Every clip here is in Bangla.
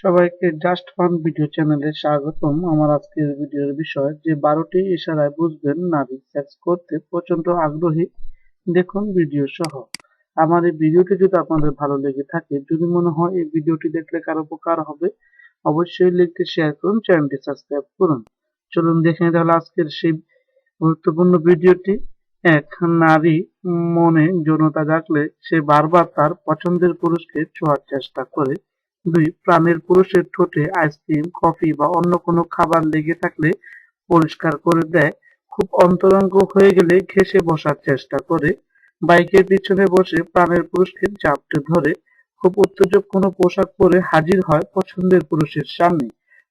সবাইকে জাস্ট ফান ভিডিও চ্যানেলে স্বাগতম। আমার আজকের ভিডিওর বিষয় যে বারোটি ইশারায় বুঝবেন নারী সেক্স করতে প্রচণ্ড আগ্রহী। দেখুন ভিডিও সহ। আমার এই ভিডিওটি যদি আপনাদের ভালো লেগে থাকে, যদি মনে হয় এই ভিডিওটি দেখলে কারও উপকার হবে, অবশ্যই লিখতে শেয়ার করুন, চ্যানেলটি সাবস্ক্রাইব করুন। চলুন দেখে নিতে হলে আজকের সেই গুরুত্বপূর্ণ ভিডিওটি। এক নারী মনে যৌনতা জাগলে সে বারবার তার পছন্দের পুরুষকে ছোঁয়ার চেষ্টা করে। দুই, প্রাণের পুরুষের ঠোঁটে আইসক্রিম, কফি বা অন্য কোনো খাবার লেগে থাকলে পরিষ্কার করে দেয়। খুব অন্তরঙ্গ হয়ে গেলে ঘেসে বসার চেষ্টা করে। বাইকের পিছনে বসে প্রাণের পুরুষকে চাপটে ধরে। খুব উত্তেজক কোনো পোশাক পরে হাজির হয় পছন্দের পুরুষের সামনে।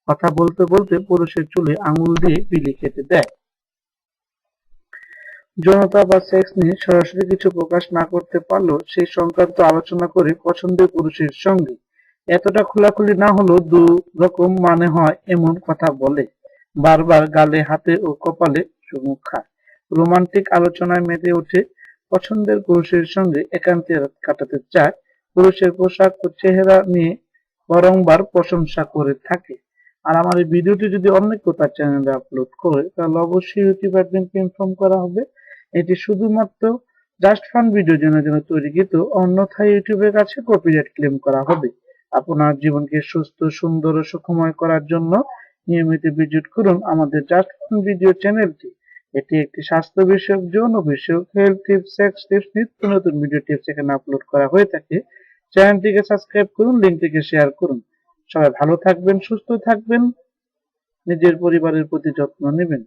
কথা বলতে বলতে পুরুষের চুলে আঙুল দিয়ে বিলি কেটে দেয়। যৌনতা বা সেক্স নিয়ে সরাসরি কিছু প্রকাশ না করতে পারলেও সেই সংক্রান্ত আলোচনা করে পছন্দের পুরুষের সঙ্গে। এতটা খোলাখুলি না হলেও দু রকম মানে হয়, এমন কথা বলে। বারবার গালে, হাতে ও কপালে চুমু খায়। রোমান্টিক আলোচনায় মেতে ওঠে, পছন্দের পুরুষের সঙ্গে একান্তে কাটাতে চায়। পুরুষের পোশাক ও চেহারা নিয়ে বারংবার প্রশংসা করে থাকে। আর আমার এই ভিডিওটি যদি অন্য কোথাও চ্যানেলে আপলোড করে, তাহলে অবশ্যই অ্যাডমিনকে ইনফর্ম করা হবে। এটি শুধুমাত্র জাস্ট ফান ভিডিও জন্য জন্য তৈরিকৃত, অন্যথায় ইউটিউবের কাছে কপিরাইট ক্লেম করা হবে। আপনার জীবনকে সুস্থ, সুন্দর ও সুখময় করার জন্য নিয়মিত ভিজিট করুন আমাদের জাস্ট ভিডিও চ্যানেলটি এটি একটি স্বাস্থ্য বিষয়ক, যৌন বিষয়ক হেলথ টিপস সেক্স টিপস নিত্য নতুন ভিডিও টিপস এখানে আপলোড করা হয়ে থাকে। চ্যানেলটিকে সাবস্ক্রাইব করুন লিঙ্কটিকে শেয়ার করুন। সবাই ভালো থাকবেন, সুস্থ থাকবেন। নিজের পরিবারের প্রতি যত্ন নেবেন।